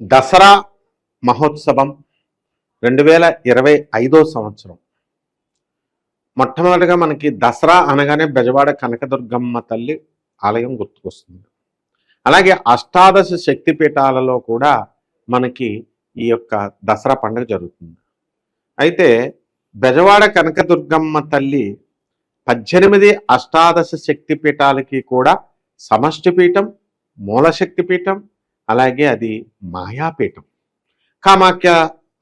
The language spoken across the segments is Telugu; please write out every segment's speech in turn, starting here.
దసరా మహోత్సవం రెండు వేల ఇరవై ఐదో సంవత్సరం. మొట్టమొదటిగా మనకి దసరా అనగానే బెజవాడ కనకదుర్గమ్మ తల్లి ఆలయం గుర్తుకొస్తుంది. అలాగే అష్టాదశ శక్తిపీఠాలలో కూడా మనకి ఈ యొక్క దసరా పండుగ జరుగుతుంది. అయితే బెజవాడ కనకదుర్గమ్మ తల్లి పద్దెనిమిది అష్టాదశ శక్తిపీఠాలకి కూడా సమష్టి పీఠం పీఠం అలాగే అది మాయాపీఠం. కామాఖ్య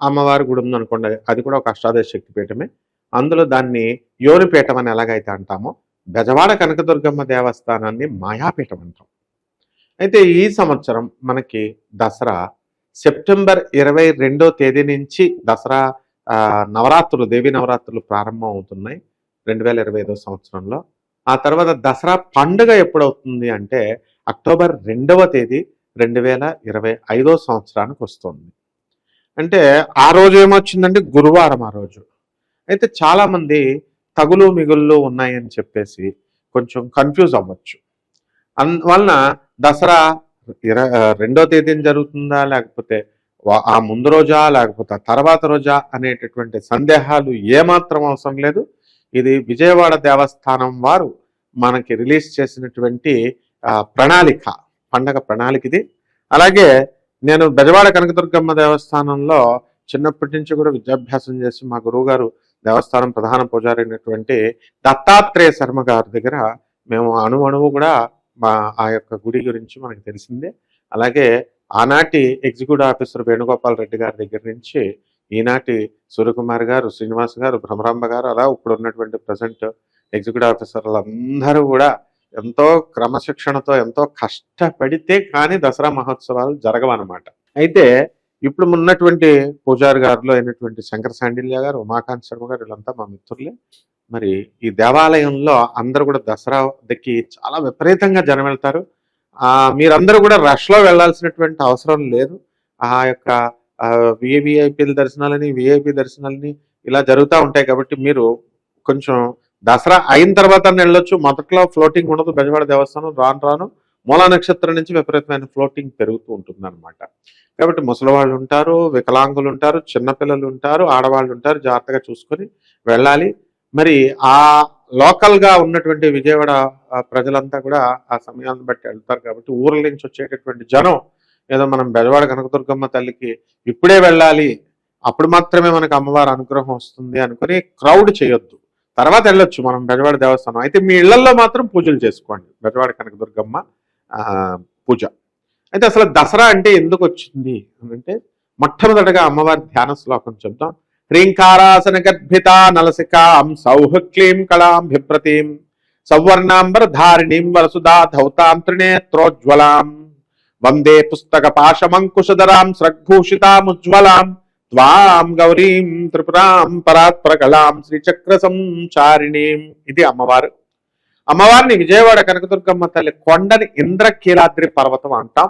అమ్మవారి గుడి ఉందనుకోండి అది కూడా ఒక అష్టాదశ శక్తి పీఠమే అందులో దాన్ని యోనిపీఠం అని ఎలాగైతే అంటామో బెజవాడ కనకదుర్గమ్మ దేవస్థానాన్ని మాయాపీఠం అంటాం. అయితే ఈ సంవత్సరం మనకి దసరా సెప్టెంబర్ ఇరవై రెండో తేదీ నుంచి దసరా నవరాత్రులు దేవి నవరాత్రులు ప్రారంభం అవుతున్నాయి రెండు వేల ఇరవై ఐదో సంవత్సరంలో. ఆ తర్వాత దసరా పండుగ ఎప్పుడవుతుంది అంటే అక్టోబర్ రెండవ తేదీ రెండు వేల ఇరవై ఐదో సంవత్సరానికి వస్తుంది. అంటే ఆ రోజు ఏమొచ్చిందంటే గురువారం ఆ రోజు. అయితే చాలామంది తగులు మిగుళ్ళు ఉన్నాయని చెప్పేసి కొంచెం కన్ఫ్యూజ్ అవ్వచ్చు. అందువలన దసరా ఇర రెండో తేదీన జరుగుతుందా లేకపోతే ఆ ముందు రోజా లేకపోతే ఆ తర్వాత రోజా అనేటటువంటి సందేహాలు ఏమాత్రం అవసరం లేదు. ఇది విజయవాడ దేవస్థానం వారు మనకి రిలీజ్ చేసినటువంటి ప్రణాళిక. పండగ ప్రణాళిక ఇది అలాగే నేను బెజవాడ కనకదుర్గమ్మ దేవస్థానంలో చిన్నప్పటి నుంచి కూడా విద్యాభ్యాసం చేసి మా గురువు గారు దేవస్థానం ప్రధాన పూజారి అయినటువంటి దత్తాత్రేయ శర్మ గారి దగ్గర మేము అణు అణువు కూడా మా ఆ యొక్క గుడి గురించి మనకు తెలిసిందే. అలాగే ఆనాటి ఎగ్జిక్యూటివ్ ఆఫీసర్ వేణుగోపాల్ రెడ్డి గారి దగ్గర నుంచి ఈనాటి సూర్యకుమార్ గారు శ్రీనివాస్ గారు భ్రమరాంబ గారు అలా ఇప్పుడు ఉన్నటువంటి ప్రజెంట్ ఎగ్జిక్యూటివ్ ఆఫీసర్లు అందరూ కూడా ఎంతో క్రమశిక్షణతో ఎంతో కష్టపడితే కానీ దసరా మహోత్సవాలు జరగవన్నమాట. అయితే ఇప్పుడు ఉన్నటువంటి పూజారి గారిలో అయినటువంటి శంకర శాండిల్య గారు ఉమాకాంత్ శర్మ గారు వీళ్ళంతా మా మిత్రులే. మరి ఈ దేవాలయంలో అందరూ కూడా దసరాకి చాలా విపరీతంగా జనం వెళ్తారు. మీరందరూ కూడా రష్లో వెళ్ళాల్సినటువంటి వెళ్ళాల్సినటువంటి అవసరం లేదు. ఆ యొక్క విఐపీల దర్శనాలని విఐపి దర్శనాలని ఇలా జరుగుతూ ఉంటాయి కాబట్టి మీరు కొంచెం దసరా అయిన తర్వాత వెళ్ళొచ్చు. మొదట్లో ఫ్లోటింగ్ ఉండదు. బెజవాడ దేవస్థానం రాను రాను. మూలా నక్షత్రం నుంచి విపరీతమైన ఫ్లోటింగ్ పెరుగుతూ ఉంటుంది అనమాట కాబట్టి ముసలివాళ్ళు ఉంటారు వికలాంగులు ఉంటారు చిన్నపిల్లలు ఉంటారు ఆడవాళ్ళు ఉంటారు. జాగ్రత్తగా చూసుకొని వెళ్ళాలి. మరి ఆ లోకల్గా ఉన్నటువంటి విజయవాడ ప్రజలంతా కూడా ఆ సమయాన్ని బట్టి వెళ్తారు కాబట్టి ఊర్ల నుంచి వచ్చేటటువంటి జనం ఏదో మనం బెజవాడ కనకదుర్గమ్మ తల్లికి ఇప్పుడే వెళ్ళాలి. అప్పుడు మాత్రమే మనకు అమ్మవారి అనుగ్రహం వస్తుంది అనుకుని క్రౌడ్ చేయొద్దు. తర్వాత వెళ్ళొచ్చు మనం బెజవాడ దేవస్థానం. అయితే మీ ఇళ్ళలో మాత్రం పూజలు చేసుకోండి. బెజవాడ కనకదుర్గమ్మ పూజ. అయితే అసలు దసరా అంటే ఎందుకు వచ్చింది? అంటే మొట్టమొదటగా అమ్మవారి ధ్యాన శ్లోకం చెప్తాం హ్రీంకారాసన గర్భిత నలసికాం సౌహక్లీం కళాం బిభ్రతీం సౌవర్ణాంబర ధారిణీం వరసుదా ధౌతాం త్రినేత్రోజ్వలాం వందే పుస్తక పాశమంకుశధరాం స్రగ్భూషితాముజ్వలాం త్వాం గౌరీం త్రిపురాం పరాత్ప్రకళాం శ్రీచక్ర సంచారిణీం ఇది అమ్మవారు. అమ్మవారిని విజయవాడ కనకదుర్గమ్మ తల్లి కొండని ఇంద్రకీలాద్రి పర్వతం అంటాం.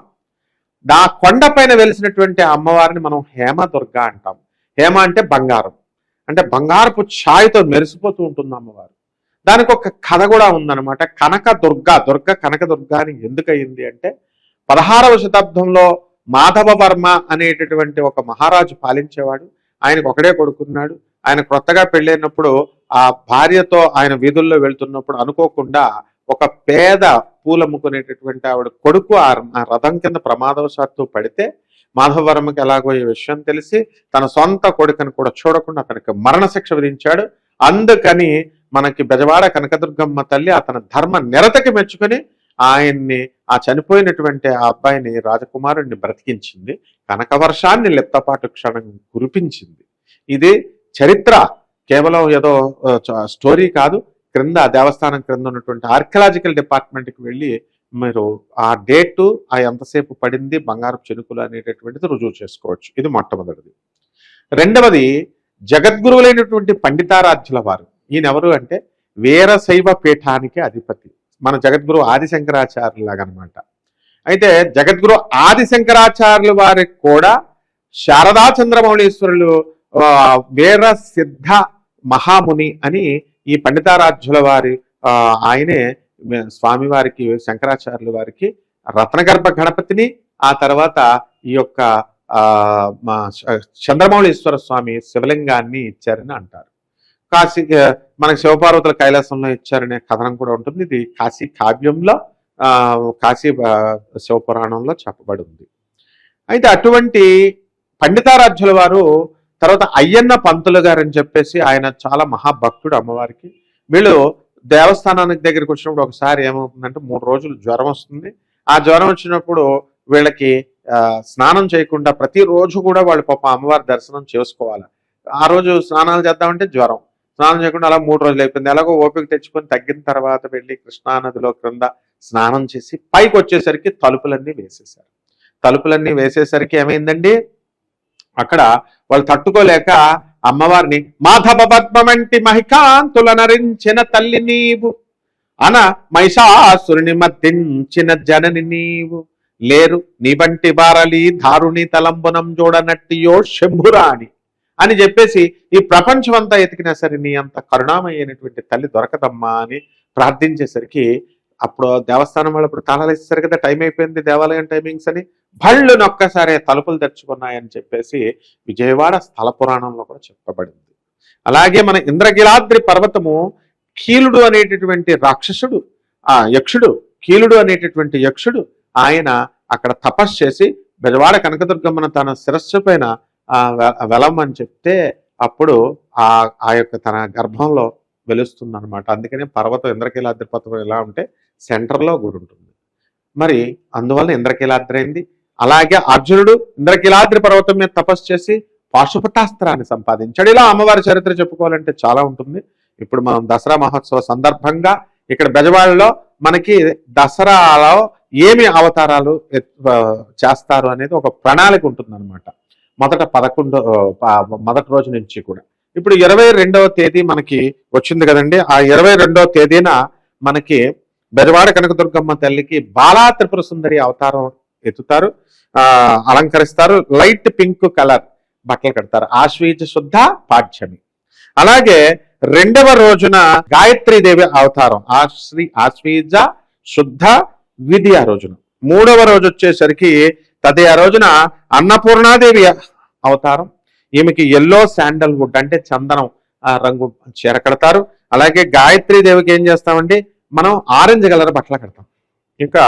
దా కొండ పైన వెలిసినటువంటి అమ్మవారిని మనం హేమదుర్గ అంటాం. హేమ అంటే బంగారం. అంటే బంగారపు ఛాయతో మెరిసిపోతూ ఉంటుంది అమ్మవారు. దానికి ఒక కథ కూడా ఉందన్నమాట. కనక దుర్గ దుర్గ కనక దుర్గ అని ఎందుకయింది అంటే పదహారవ శతాబ్దంలో మాధవ వర్మ అనేటటువంటి ఒక మహారాజు పాలించేవాడు. ఆయనకు ఒకడే కొడుకున్నాడు. ఆయన కొత్తగా పెళ్ళైనప్పుడు ఆ భార్యతో ఆయన వీధుల్లో వెళ్తున్నప్పుడు అనుకోకుండా ఒక పేద పూలమ్ముకునేటటువంటి ఆవిడ కొడుకు ఆ ఆ రథం కింద ప్రమాదవశాత్తు పడితే మాధవవర్మకి ఎలాగో ఈ విషయం తెలిసి తన సొంత కొడుకుని కూడా చూడకుండా అతనికి మరణశిక్ష విధించాడు. అందుకని మనకి బెజవాడ కనకదుర్గమ్మ తల్లి అతని ధర్మ నిరతకి మెచ్చుకొని ఆయన్ని ఆ చనిపోయినటువంటి ఆ అబ్బాయిని రాజకుమారుణ్ణి బ్రతికించింది. కనకవర్షాన్ని లిప్తపాటు క్షణం కురిపించింది. ఇది చరిత్ర. కేవలం ఏదో స్టోరీ కాదు. క్రింద దేవస్థానం క్రింద ఉన్నటువంటి ఆర్కియలాజికల్ డిపార్ట్మెంట్కి వెళ్ళి మీరు ఆ డేటు ఆ ఎంతసేపు పడింది బంగారు చెనుకులు అనేటటువంటిది రుజువు చేసుకోవచ్చు. ఇది మొట్టమొదటిది. రెండవది జగద్గురువులైనటువంటి పండితారాధ్యుల వారు. ఈయనెవరు అంటే వీరశైవ పీఠానికి అధిపతి. మన జగద్గురు ఆదిశంకరాచార్యులు అనమాట అయితే జగద్గురు ఆదిశంకరాచార్యుల వారికి కూడా శారదా చంద్రమౌళీశ్వరులు వీర సిద్ధ మహాముని అని ఈ పండితారాధ్యుల వారి ఆయనే స్వామివారికి శంకరాచార్యుల వారికి రత్నగర్భ గణపతిని ఆ తర్వాత ఈ యొక్క ఆ, మా చంద్రమౌళీశ్వర స్వామి శివలింగాన్ని ఇచ్చారని అంటారు. కాశీ మనకి శివపార్వతుల కైలాసంలో ఇచ్చారనే కథనం కూడా ఉంటుంది. ఇది కాశీ కావ్యంలో ఆ, కాశీ శివపురాణంలో చెప్పబడి ఉంది. అయితే అటువంటి పండితారాధ్యుల వారు తర్వాత అయ్యన్న పంతులు గారు అని చెప్పేసి ఆయన చాలా మహాభక్తుడు అమ్మవారికి. వీళ్ళు దేవస్థానానికి దగ్గరికి వచ్చినప్పుడు ఒకసారి ఏమవుతుందంటే మూడు రోజులు జ్వరం వస్తుంది. ఆ జ్వరం వచ్చినప్పుడు వీళ్ళకి స్నానం చేయకుండా ప్రతిరోజు కూడా వాళ్ళు పాప అమ్మవారి దర్శనం చేసుకోవాలి. ఆ రోజు స్నానాలు చేద్దామంటే జ్వరం. స్నానం చేయకుండా అలా మూడు రోజులు అయిపోయింది. ఎలాగో ఓపిక తెచ్చుకొని తగ్గిన తర్వాత వెళ్ళి కృష్ణానదిలో క్రింద స్నానం చేసి పైకి వచ్చేసరికి తలుపులన్నీ వేసేశారు. తలుపులన్నీ వేసేసరికి ఏమైందండి? అక్కడ వాళ్ళు తట్టుకోలేక అమ్మవారిని మాధవ పద్మమంటి మహికాంతుల నరించిన తల్లి నీవు అన మహిషాసురుని మద్దించిన జనని నీవు లేరు నీబంటి బారలి దారుణి తలంబునం జోడనట్టియో శంభురాణి అని చెప్పేసి ఈ ప్రపంచం అంతా ఎతికినా సరే నీ అంత కరుణామయ్యైనటువంటి తల్లి దొరకదమ్మా అని ప్రార్థించేసరికి అప్పుడు దేవస్థానం వాళ్ళు ఇప్పుడు తాళాలు ఇస్తారు కదా టైం అయిపోయింది దేవాలయం టైమింగ్స్ అని భళ్ళు నొక్కసారి తలుపులు తెరుచుకున్నాయని చెప్పేసి విజయవాడ స్థల పురాణంలో కూడా చెప్పబడింది. అలాగే మన ఇంద్రగిలాద్రి పర్వతము కీలుడు అనేటటువంటి రాక్షసుడు ఆ యక్షుడు కీలుడు అనేటటువంటి యక్షుడు ఆయన అక్కడ తపస్సు చేసి బెజవాడ కనకదుర్గమ్మను తన శిరస్సు పైన వెలమని చెప్తే అప్పుడు ఆ ఆ యొక్క తన గర్భంలో వెలుస్తుంది అనమాట అందుకనే పర్వతం ఇంద్రకీలాద్రి పర్వతం ఎలా ఉంటే సెంటర్లో గుడి ఉంటుంది. మరి అందువల్ల ఇంద్రకీలాద్రి అయింది. అలాగే అర్జునుడు ఇంద్రకీలాద్రి పర్వతం మీద తపస్సు చేసి పాశుపటాస్త్రాన్ని సంపాదించాడు. ఇలా అమ్మవారి చరిత్ర చెప్పుకోవాలంటే చాలా ఉంటుంది. ఇప్పుడు మనం దసరా మహోత్సవ సందర్భంగా ఇక్కడ బెజవాడలో మనకి దసరాలో ఏమి అవతారాలు చేస్తారు అనేది ఒక ప్రణాళిక ఉంటుంది మొదట పదకొండో మొదటి రోజు నుంచి కూడా. ఇప్పుడు ఇరవై రెండవ తేదీ మనకి వచ్చింది కదండి. ఆ ఇరవై రెండవ తేదీన మనకి బెజవాడ కనకదుర్గమ్మ తల్లికి బాలా త్రిపుర సుందరి అవతారం ఎత్తుతారు. అలంకరిస్తారు. లైట్ పింక్ కలర్ బట్టలు కడతారు. ఆశ్వీజ శుద్ధ పాఠ్యమి. అలాగే రెండవ రోజున గాయత్రీ దేవి అవతారం. ఆశ్రీ ఆశ్వీజ శుద్ధ విధి ఆ రోజున. మూడవ రోజు వచ్చేసరికి తదే ఆ రోజున అన్నపూర్ణాదేవి అవతారం. ఈమెకి ఎల్లో శాండల్ వుడ్ అంటే చందనం ఆ రంగు చీర కడతారు. అలాగే గాయత్రి దేవికి ఏం చేస్తామండి? మనం ఆరెంజ్ కలర్ బట్టలు కడతాం. ఇంకా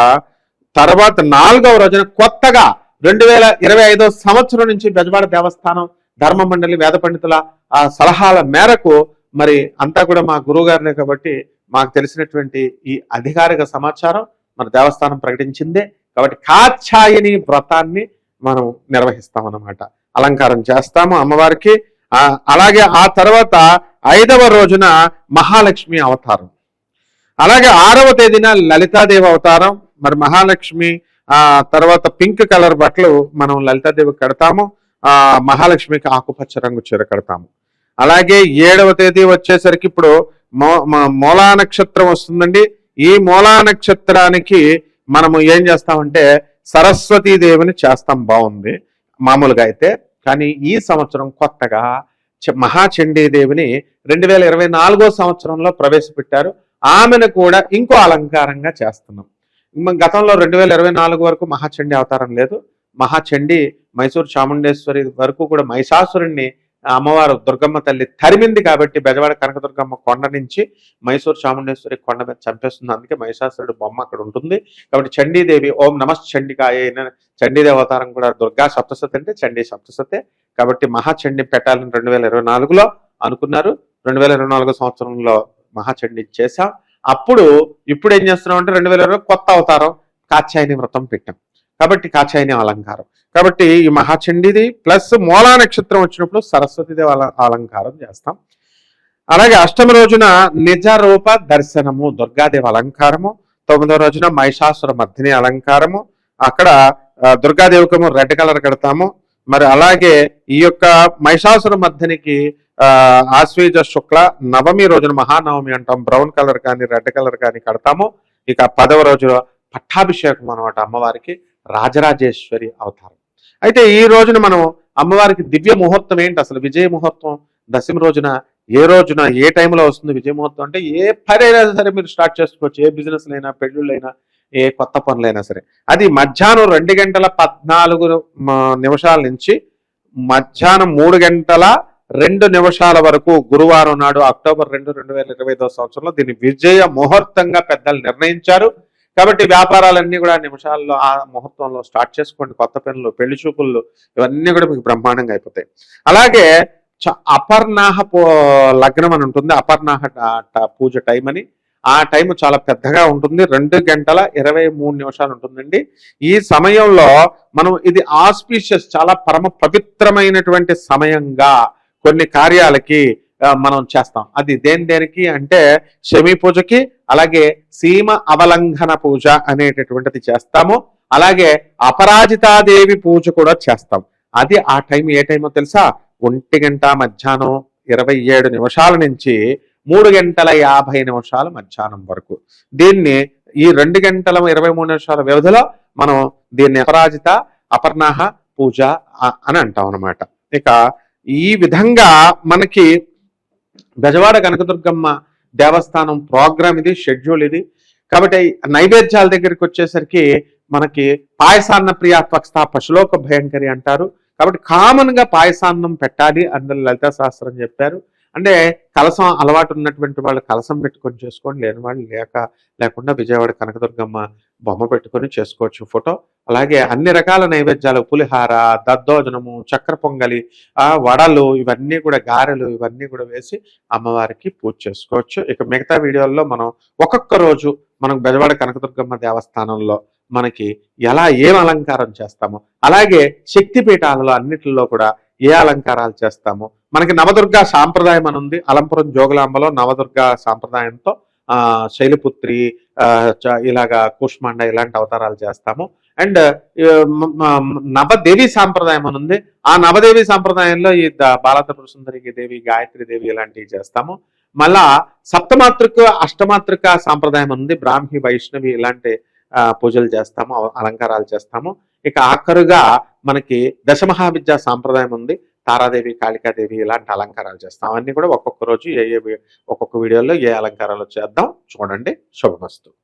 తర్వాత నాలుగవ రోజున కొత్తగా రెండు వేల ఇరవై ఐదో సంవత్సరం నుంచి బెజవాడ దేవస్థానం ధర్మ మండలి వేద పండితుల ఆ సలహాల మేరకు మరి అంతా కూడా మా గురువు గారినే కాబట్టి మాకు తెలిసినటువంటి ఈ అధికారిక సమాచారం మన దేవస్థానం ప్రకటించిందే. కాబట్టి కాచాయని వ్రతాన్ని మనం నిర్వహిస్తాం అన్నమాట అలంకారం చేస్తాము అమ్మవారికి. అలాగే ఆ తర్వాత ఐదవ రోజున మహాలక్ష్మి అవతారం. అలాగే ఆరవ తేదీన లలితాదేవి అవతారం. మరి మహాలక్ష్మి ఆ తర్వాత పింక్ కలర్ బట్టలు మనం లలితాదేవికి కడతాము. ఆ మహాలక్ష్మికి ఆకుపచ్చ రంగు చీర కడతాము. అలాగే ఏడవ తేదీ వచ్చేసరికి ఇప్పుడు మో మూలా నక్షత్రం వస్తుందండి. ఈ మూలా నక్షత్రానికి మనము ఏం చేస్తామంటే సరస్వతీదేవిని చేస్తాం బాగుంది మామూలుగా అయితే. కానీ ఈ సంవత్సరం కొత్తగా చ- మహాచండీ రెండు వేల ఇరవై నాలుగో సంవత్సరంలో ప్రవేశపెట్టారు. ఆమెను కూడా ఇంకో అలంకారంగా చేస్తున్నాం. గతంలో రెండు వేల ఇరవై నాలుగు వరకు మహాచండీ అవతారం లేదు. మహాచండీ మైసూరు చాముండేశ్వరి వరకు కూడా మహిషాసురుణ్ణి అమ్మవారు దుర్గమ్మ తల్లి తరిమింది కాబట్టి బెజవాడ కనకదుర్గమ్మ కొండ నుంచి మైసూర్ చాముండేశ్వరి కొండ మీద చంపేస్తుంది. అందుకే మహిషాసురుడు బొమ్మ అక్కడ ఉంటుంది. కాబట్టి చండీదేవి ఓం నమస్ చండికాయ చండీదేవి అవతారం కూడా దుర్గా సప్తసతి అంటే చండీ సప్తసతే కాబట్టి మహాచండి పెట్టాలని రెండు వేల ఇరవై నాలుగులో అనుకున్నారు. రెండు వేల ఇరవై నాలుగో సంవత్సరంలో మహాచండి చేశాం. అప్పుడు ఇప్పుడు ఏం చేస్తున్నాం అంటే రెండు వేల ఇరవై కొత్త అవతారం కాచాయని వ్రతం పెట్టాం. కాబట్టి కాచాయని అలంకారం. కాబట్టి ఈ మహాచండిది ప్లస్ మూలా నక్షత్రం వచ్చినప్పుడు సరస్వతిదేవి అల అలంకారం చేస్తాం. అలాగే అష్టమి రోజున నిజ రూప దర్శనము దుర్గాదేవి అలంకారము తొమ్మిదో రోజున మహిషాసుర మర్దిని అలంకారము అక్కడ దుర్గాదేవికము రెడ్ కలర్ కడతాము. మరి అలాగే ఈ యొక్క మహిషాసుర మర్దినికి ఆ ఆశ్వీజ శుక్ల నవమి రోజున మహానవమి అంటాం. బ్రౌన్ కలర్ కానీ రెడ్ కలర్ కానీ కడతాము. ఇక పదవ రోజు పట్టాభిషేకం అనమాట అమ్మవారికి. రాజరాజేశ్వరి అవతారం. అయితే ఈ రోజున మనం అమ్మవారికి దివ్య ముహూర్తం ఏంటి? అసలు విజయ ముహూర్తం దశమి రోజున ఏ రోజున ఏ టైంలో వస్తుంది విజయ ముహూర్తం అంటే ఏ పని అయినా సరే మీరు స్టార్ట్ చేసుకోవచ్చు. ఏ బిజినెస్ అయినా పెళ్ళిళ్ళైనా ఏ కొత్త పనులైనా సరే. అది మధ్యాహ్నం రెండు గంటల పద్నాలుగు నిమిషాల నుంచి మధ్యాహ్నం మూడు గంటల రెండు నిమిషాల వరకు గురువారం నాడు అక్టోబర్ రెండు రెండు వేల ఇరవై ఐదో సంవత్సరంలో దీన్ని విజయ ముహూర్తంగా పెద్దలు నిర్ణయించారు. కాబట్టి వ్యాపారాలన్నీ కూడా నిమిషాల్లో ఆ ముహూర్తంలో స్టార్ట్ చేసుకోండి. కొత్త పెన్నులు పెళ్ళి చూపులు ఇవన్నీ కూడా మీకు బ్రహ్మాండంగా అయిపోతాయి. అలాగే చ- అపర్ణాహ పో లగ్నం అని ఉంటుంది. అపర్ణాహ ట- పూజ టైం అని. ఆ టైం చాలా పెద్దగా ఉంటుంది. రెండు గంటల ఇరవై మూడు నిమిషాలు ఉంటుందండి. ఈ సమయంలో మనం ఇది ఆస్పీషియస్ చాలా పరమ పవిత్రమైనటువంటి సమయంగా కొన్ని కార్యాలకి మనం చేస్తాం. అది దేని దేనికి అంటే శమి పూజకి అలాగే సీమ అవలంఘన పూజ అనేటటువంటిది చేస్తాము. అలాగే అపరాజితాదేవి పూజ కూడా చేస్తాం. అది ఆ టైం ఏ టైమో తెలుసా? ఒంటి గంట మధ్యాహ్నం ఇరవై ఏడు నిమిషాల నుంచి మూడు గంటల యాభై నిమిషాల మధ్యాహ్నం వరకు. దీన్ని ఈ రెండు గంటల ఇరవై మూడు నిమిషాల వ్యవధిలో మనం దీన్ని అపరాజిత అపర్ణాహ పూజ అని అంటాం అనమాట ఇక ఈ విధంగా మనకి బెజవాడ కనకదుర్గమ్మ దేవస్థానం ప్రోగ్రామ్ ఇది షెడ్యూల్ ఇది. కాబట్టి నైవేద్యాల దగ్గరికి వచ్చేసరికి మనకి పాయసాన్న ప్రియ త్వక్స్థ పశులోక భయంకరి అంటారు. కాబట్టి కామన్గా పాయసాన్నం పెట్టాలి అందులో లలితా శాస్త్రం చెప్పారు. అంటే కలసం అలవాటు ఉన్నటువంటి వాళ్ళు కలసం పెట్టుకొని చేసుకోండి లేని వాళ్ళు లేక లేకుండా విజయవాడ కనకదుర్గమ్మ బొమ్మ పెట్టుకొని చేసుకోవచ్చు ఫోటో. అలాగే అన్ని రకాల నైవేద్యాలు పులిహార దద్దోజనము చక్ర పొంగలి వడలు ఇవన్నీ కూడా గారెలు ఇవన్నీ కూడా వేసి అమ్మవారికి పూజ చేసుకోవచ్చు. ఇక మిగతా వీడియోల్లో మనం ఒక్కొక్క రోజు మనం బెజవాడ కనకదుర్గమ్మ దేవస్థానంలో మనకి ఎలా ఏం అలంకారం చేస్తామో అలాగే శక్తిపీఠాలలో అన్నిటిలో కూడా ఏ అలంకారాలు చేస్తామో మనకి నవదుర్గ సాంప్రదాయం అని ఉంది. అలంపురం జోగులాంబలో నవదుర్గ సాంప్రదాయంతో ఆ శైలపుత్రి ఇలాగా కూష్మాండ ఇలాంటి అవతారాలు చేస్తాము. అండ్ నవదేవి సాంప్రదాయం అని ఉంది. ఆ నవదేవి సాంప్రదాయంలో ఈ ద- సుందరికి దేవి గాయత్రి దేవి ఇలాంటివి చేస్తాము. మళ్ళా సప్తమాతృక అష్టమాతృక సాంప్రదాయం ఉంది. బ్రాహ్మి వైష్ణవి ఇలాంటి ఆ, పూజలు చేస్తాము అలంకారాలు చేస్తాము. ఇక ఆఖరుగా మనకి దశమహావిద్యా సాంప్రదాయం ఉంది. తారాదేవి కాళికాదేవి ఇలాంటి అలంకారాలు చేస్తాం. అవన్నీ కూడా ఒక్కొక్క రోజు ఏ ఏ ఒక్కొక్క వీడియోలో ఏ అలంకారాలు చేద్దాం. చూడండి. శుభమస్తు.